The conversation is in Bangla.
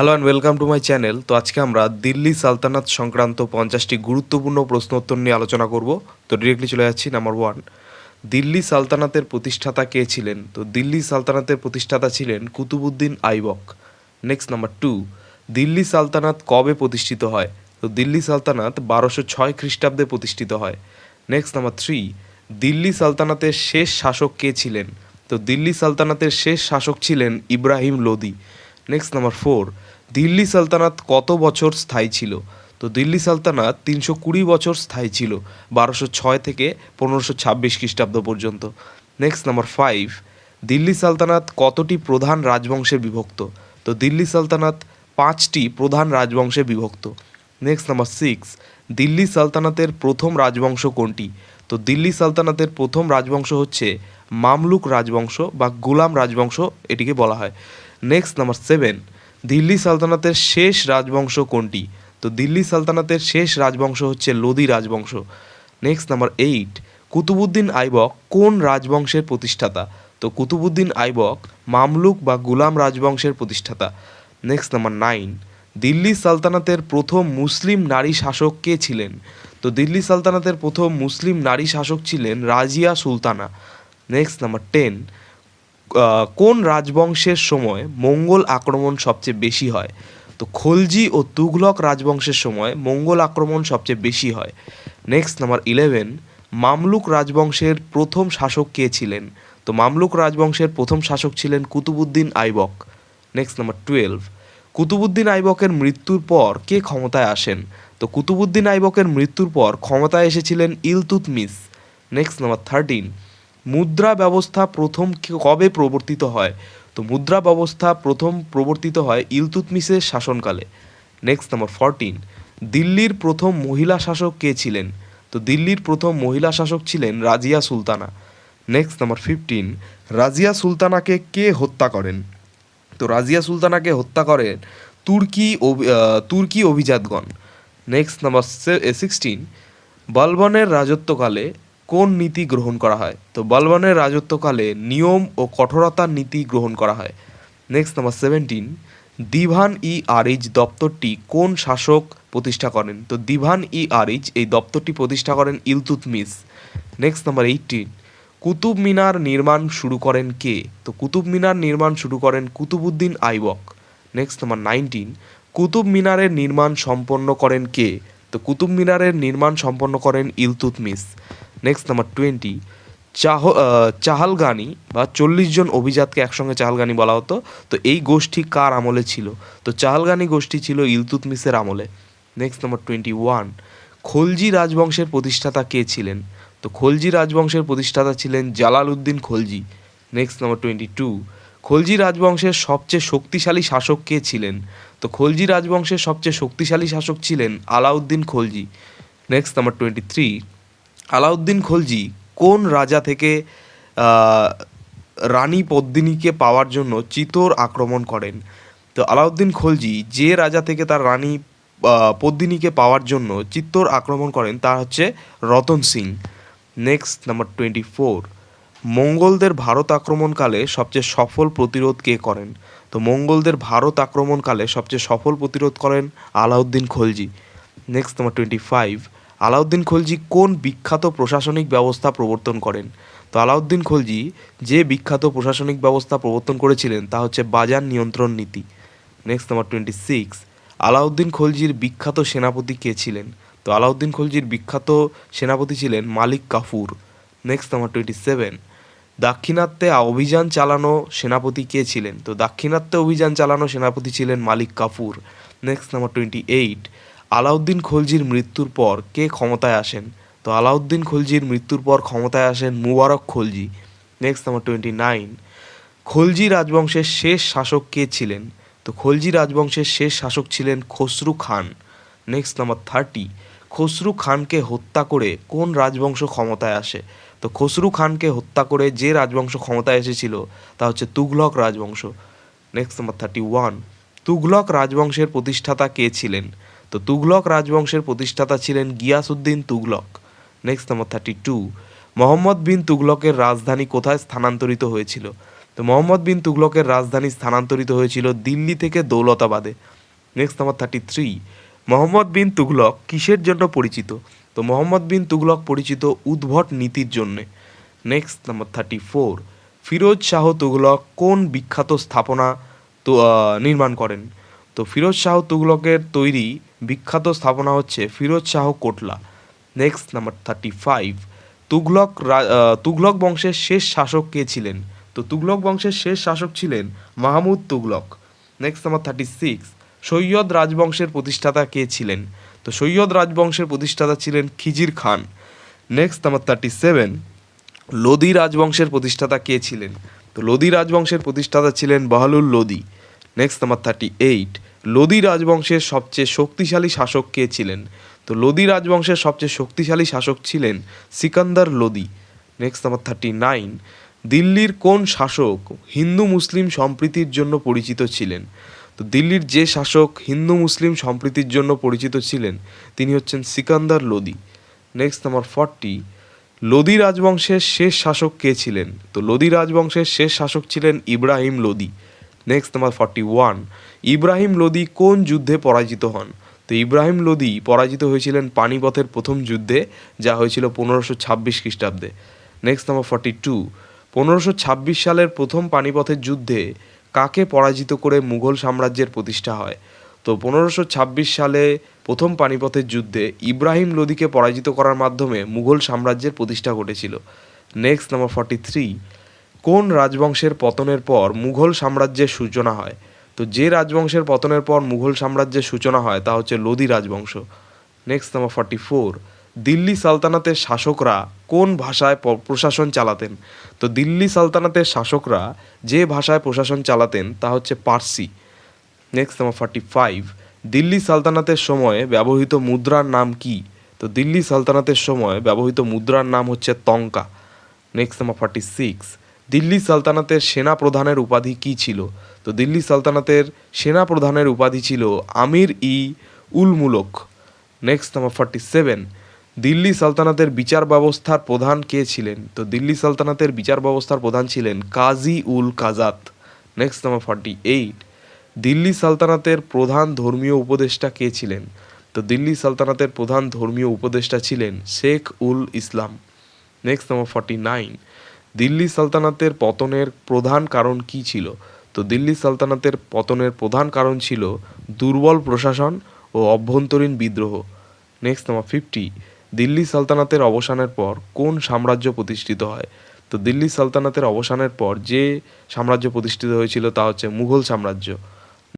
Hello and welcome to my channel তো আজকে আমরা দিল্লি সালতানাত সংক্রান্ত পঞ্চাশটি গুরুত্বপূর্ণ প্রশ্নোত্তর নিয়ে আলোচনা করব। তো ডিরেক্টলি চলে যাচ্ছি নাম্বার ওয়ান দিল্লি সালতানাতের প্রতিষ্ঠাতা কে ছিলেন? তো দিল্লি সালতানাতের প্রতিষ্ঠাতা ছিলেন Qutbuddin Aibak. Next number two Delhi সালতানাত কবে প্রতিষ্ঠিত হয়? তো দিল্লি সালতানাত বারোশো ছয় খ্রিস্টাব্দে প্রতিষ্ঠিত হয়। নেক্সট নাম্বার থ্রি দিল্লি সালতানাতের শেষ শাসক কে ছিলেন? তো দিল্লি সালতানাতের শেষ শাসক ছিলেন Ibrahim Lodi. Next number four Delhi সালতানাত কত বছর স্থায়ী ছিল? তো দিল্লি সালতানাত তিনশো কুড়ি বছর স্থায়ী ছিল, বারোশো ছয় থেকে পনেরোশো ছাব্বিশ খ্রিস্টাব্দ পর্যন্ত। নেক্সট নাম্বার ফাইভ দিল্লি সালতানাত কতটি প্রধান রাজবংশে বিভক্ত? তো দিল্লি সালতানাত পাঁচটি প্রধান রাজবংশে বিভক্ত। নেক্সট নাম্বার সিক্স দিল্লি সালতানাতের প্রথম রাজবংশ কোনটি? তো দিল্লি সালতানাতের প্রথম রাজবংশ হচ্ছে মামলুক রাজবংশ বা গুলাম রাজবংশ, এটিকে বলা হয়। নেক্সট নাম্বার সেভেন দিল্লি সালতানাতের শেষ রাজবংশ কোনটি? তো দিল্লি সালতানাতের শেষ রাজবংশ হচ্ছে লোদি রাজবংশ। Next number eight Qutbuddin Aibak কোন রাজবংশের প্রতিষ্ঠাতা? তো কুতুবুদ্দিন আইবক মামলুক বা গুলাম রাজবংশের প্রতিষ্ঠাতা। নেক্সট নাম্বার নাইন দিল্লি সালতানাতের প্রথম মুসলিম নারী শাসক কে ছিলেন? তো দিল্লি সালতানাতের প্রথম মুসলিম নারী শাসক ছিলেন Razia Sultana. Next number ten কোন রাজবংশের সময় মঙ্গল আক্রমণ সবচেয়ে বেশি হয়? তো খলজি ও তুঘলক রাজবংশের সময় মঙ্গল আক্রমণ সবচেয়ে বেশি হয়। নেক্সট নাম্বার ইলেভেন মামলুক রাজবংশের প্রথম শাসক কে ছিলেন? তো মামলুক রাজবংশের প্রথম শাসক ছিলেন Qutbuddin Aibak. Next number twelve Qutbuddin আইবকের মৃত্যুর পর কে ক্ষমতায় আসেন? তো কুতুবুদ্দিন আইবকের মৃত্যুর পর ক্ষমতায় এসেছিলেন ইলতুতমিস নেক্সট নাম্বার থার্টিন মুদ্রা ব্যবস্থা প্রথম কবে প্রবর্তিত হয়? তো মুদ্রা ব্যবস্থা প্রথম প্রবর্তিত হয় ইলতুতমিসের শাসনকালে। নেক্সট নাম্বার ফরটিন দিল্লির প্রথম মহিলা শাসক কে ছিলেন? তো দিল্লির প্রথম মহিলা শাসক ছিলেন Razia Sultana. Next number fifteen Razia সুলতানাকে কে হত্যা করেন? তো রাজিয়া সুলতানাকে হত্যা করেন তুর্কি তুর্কি অভিজাতগণ। নেক্সট নাম্বার সিক্সটিন বলবনের রাজত্বকালে কোন নীতি গ্রহণ করা হয়? তো বলবনের রাজত্বকালে নিয়ম ও কঠোরতার নীতি গ্রহণ করা হয়। Next number seventeen Diwan i Arz দপ্তরটি কোন শাসক প্রতিষ্ঠা করেন? তো দিভান ই আরিজ এই দপ্তরটি প্রতিষ্ঠা করেন Iltutmish next number eighteen Qutub Minar নির্মাণ শুরু করেন কে? তো কুতুব মিনার নির্মাণ শুরু করেন Qutbuddin Aibak. Next number nineteen Qutub মিনারের নির্মাণ সম্পন্ন করেন কে? তো কুতুব মিনারের নির্মাণ সম্পন্ন করেন ইলতুতমিস নেক্সট নাম্বার টোয়েন্টি চাহ চাহালগানি বা চল্লিশ জন অভিজাতকে একসঙ্গে চাহালগানি বলা হতো। তো এই গোষ্ঠী কার আমলে ছিল? তো চাহালগানি গোষ্ঠী ছিল ইলতুতমিসের আমলে। Next number twenty one Khalji রাজবংশের প্রতিষ্ঠাতা কে ছিলেন? তো খলজি রাজবংশের প্রতিষ্ঠাতা ছিলেন Jalal Uddin Khalji. Next number twenty two Khalji রাজবংশের সবচেয়ে শক্তিশালী শাসক কে ছিলেন? তো খলজি রাজবংশের সবচেয়ে শক্তিশালী শাসক ছিলেন Alauddin Khalji. Next number twenty three Alauddin Khalji কোন রাজা থেকে রানী পদ্মিনীকে পাওয়ার জন্য চিতোর আক্রমণ করেন? তো আলাউদ্দিন খলজি যে রাজা থেকে তার রানী পদ্মিনীকে পাওয়ার জন্য চিত্তোর আক্রমণ করেন তা হচ্ছে Ratan Singh. Next number twenty four মঙ্গলদের Bharat আক্রমণকালে সবচেয়ে সফল প্রতিরোধ কে করেন? তো মঙ্গলদের ভারত আক্রমণকালে সবচেয়ে সফল প্রতিরোধ করেন Alauddin Khalji. Next number twenty five Alauddin Khalji কোন বিখ্যাত প্রশাসনিক ব্যবস্থা প্রবর্তন করেন? তো আলাউদ্দিন খলজি যে বিখ্যাত প্রশাসনিক ব্যবস্থা প্রবর্তন করেছিলেন তা হচ্ছে বাজার নিয়ন্ত্রণ নীতি। Next number twenty six Alauddin খলজির বিখ্যাত সেনাপতি কে ছিলেন? তো আলাউদ্দিন খলজির বিখ্যাত সেনাপতি ছিলেন Malik Kafur. Next number twenty seven দাক্ষিণাত্যে অভিযান চালানো সেনাপতি কে ছিলেন? তো দাক্ষিণাত্যে অভিযান চালানো সেনাপতি ছিলেন Malik Kafur. Next number twenty eight Alauddin খলজির মৃত্যুর পর কে ক্ষমতায় আসেন? তো আলাউদ্দিন খলজির মৃত্যুর পর ক্ষমতায় আসেন Mubarak Khalji. Next number twenty nine Khalji রাজবংশের শেষ শাসক কে ছিলেন? তো খলজি রাজবংশের শেষ শাসক ছিলেন Khusrau Khan. Next number thirty Khusrau খানকে হত্যা করে কোন রাজবংশ ক্ষমতায় আসে? তো খসরু খানকে হত্যা করে যে রাজবংশ ক্ষমতায় এসেছিল, তা হচ্ছে তুঘলক রাজবংশ। Next number thirty one Tughlaq রাজবংশের প্রতিষ্ঠাতা কে ছিলেন? তো তুঘলক রাজবংশের প্রতিষ্ঠাতা ছিলেন Ghiyasuddin Tughlaq next number thirty two Muhammad bin তুঘলকের রাজধানী কোথায় স্থানান্তরিত হয়েছিল? তো মোহাম্মদ বিন তুগলকের রাজধানী স্থানান্তরিত হয়েছিল দিল্লি থেকে দৌলতাবাদে। Next number thirty three Muhammad bin Tughlaq কিসের জন্য পরিচিত? তো মোহাম্মদ বিন তুগলক পরিচিত উদ্ভট নীতির জন্যে। Next number thirty four Firoz Shah Tughlaq কোন বিখ্যাত স্থাপনা তো নির্মাণ করেন? তো ফিরোজ শাহ তুগলকের তৈরি বিখ্যাত স্থাপনা হচ্ছে Firoz Shah Kotla. Next number thirty five Tughlaq আহ, বংশের শেষ শাসক কে ছিলেন? তো তুঘলক বংশের শেষ শাসক ছিলেন Mahmud Tughlaq. Next number thirty six Sayyid রাজবংশের প্রতিষ্ঠাতা কে ছিলেন? তো সৈয়দ রাজবংশের প্রতিষ্ঠাতা ছিলেন Khizr Khan. Next number thirty seven Lodi রাজবংশের প্রতিষ্ঠাতা কে ছিলেন? তো লোদি রাজবংশের প্রতিষ্ঠাতা ছিলেন Bahlul Lodi. Next number thirty eight Lodi রাজবংশের সবচেয়ে শক্তিশালী শাসক কে ছিলেন? তো লোদি রাজবংশের সবচেয়ে শক্তিশালী শাসক ছিলেন Sikandar Lodi next number thirty nine দিল্লির কোন শাসক হিন্দু মুসলিম সম্প্রীতির জন্য পরিচিত ছিলেন? তো দিল্লির যে শাসক হিন্দু মুসলিম সম্প্রীতির জন্য পরিচিত ছিলেন, তিনি হচ্ছেন Sikandar Lodi next number forty Lodi রাজবংশের শেষ শাসক কে ছিলেন? তো লোদি রাজবংশের শেষ শাসক ছিলেন Ibrahim Lodi next number forty one Ibrahim Lodi কোন যুদ্ধে পরাজিত হন? তো ইব্রাহিম লোদি পরাজিত হয়েছিলেন পানিপথের প্রথম যুদ্ধে, যা হয়েছিল পনেরোশো ছাব্বিশ খ্রিস্টাব্দে। নেক্সট নাম্বার ফর্টি টু পনেরোশো ছাব্বিশ সালের প্রথম পানিপথের যুদ্ধে কাকে পরাজিত করে মুঘল সাম্রাজ্যের প্রতিষ্ঠা হয়? তো পনেরোশো ছাব্বিশ সালে প্রথম পানিপথের যুদ্ধে ইব্রাহিম লোদিকে পরাজিত করার মাধ্যমে মুঘল সাম্রাজ্যের প্রতিষ্ঠা ঘটেছিল। নেক্সট নাম্বার ফর্টি থ্রি কোন রাজবংশের পতনের পর মুঘল সাম্রাজ্যের সূচনা হয়? তো যে রাজবংশের পতনের পর মুঘল সাম্রাজ্যের সূচনা হয়, তা হচ্ছে লোদি রাজবংশ। Next number forty four Delhi সালতানাতের শাসকরা কোন ভাষায় প্রশাসন চালাতেন? তো দিল্লি সালতানাতের শাসকরা যে ভাষায় প্রশাসন চালাতেন, তা হচ্ছে Parsi. Next number forty five Delhi সালতানাতের সময় ব্যবহৃত মুদ্রার নাম কি? তো দিল্লি সালতানাতের সময় ব্যবহৃত মুদ্রার নাম হচ্ছে তঙ্কা next number forty six Delhi সালতানাতের সেনা প্রধানের উপাধি কি ছিল? তো দিল্লি সালতানাতের সেনা প্রধানের উপাধি ছিল আমির ই উল মুলক। Next number forty seven Delhi সালতানাতের বিচার ব্যবস্থার প্রধান কে ছিলেন? তো দিল্লি সালতানাতের বিচার ব্যবস্থার প্রধান ছিলেন কাজী উল কাজাত। Next number forty eight Delhi সালতানাতের প্রধান ধর্মীয় উপদেষ্টা কে ছিলেন? তো দিল্লি সালতানাতের প্রধান ধর্মীয় উপদেষ্টা ছিলেন শেখ উল ইসলাম। Next number forty nine Delhi সালতানাতের পতনের প্রধান কারণ কি ছিল? তো দিল্লি সালতানাতের পতনের প্রধান কারণ ছিল দুর্বল প্রশাসন ও অভ্যন্তরীণ বিদ্রোহ। নেক্সট নাম্বার ফিফটি দিল্লি সালতানাতের অবসানের পর কোন সাম্রাজ্য প্রতিষ্ঠিত হয়? তো দিল্লি সালতানাতের অবসানের পর যে সাম্রাজ্য প্রতিষ্ঠিত হয়েছিল তা হচ্ছে মুঘল সাম্রাজ্য।